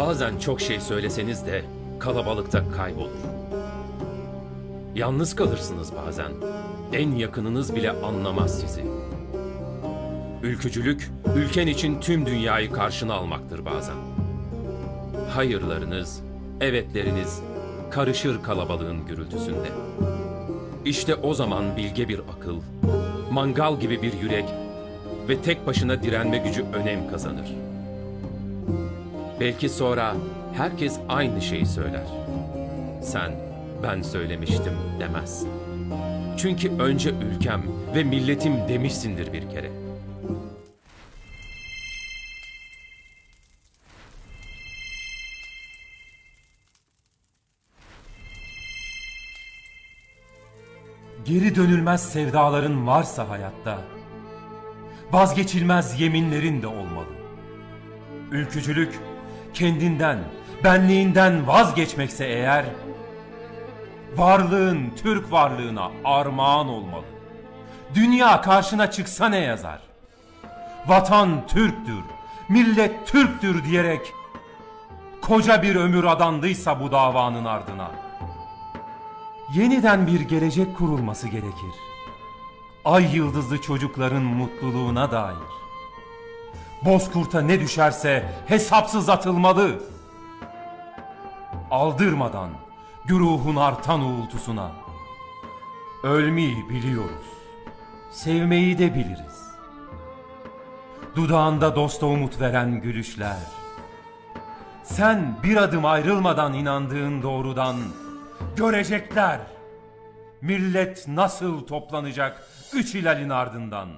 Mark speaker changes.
Speaker 1: Bazen çok şey söyleseniz de kalabalıkta kaybolur. Yalnız kalırsınız bazen. En yakınınız bile anlamaz sizi. Ülkücülük, ülken için tüm dünyayı karşına almaktır bazen. Hayırlarınız, evetleriniz karışır kalabalığın gürültüsünde. İşte o zaman bilge bir akıl, mangal gibi bir yürek ve tek başına direnme gücü önem kazanır. Belki sonra herkes aynı şeyi söyler. Sen, ben söylemiştim demezsin. Çünkü önce ülkem ve milletim demişsindir bir kere.
Speaker 2: Geri dönülmez sevdaların varsa hayatta, vazgeçilmez yeminlerin de olmalı. Ülkücülük kendinden, benliğinden vazgeçmekse eğer, varlığın Türk varlığına armağan olmalı. Dünya karşına çıksa ne yazar? Vatan Türktür, millet Türktür diyerek koca bir ömür adandıysa bu davanın ardına yeniden bir gelecek kurulması gerekir. Ay yıldızlı çocukların mutluluğuna dair. Bozkurt'a ne düşerse hesapsız atılmalı. Aldırmadan güruhun artan uğultusuna. Ölmeyi biliyoruz. Sevmeyi de biliriz. Dudağında dosta umut veren gülüşler. Sen bir adım ayrılmadan inandığın doğrudan görecekler. Millet nasıl toplanacak üç hilalin ardından.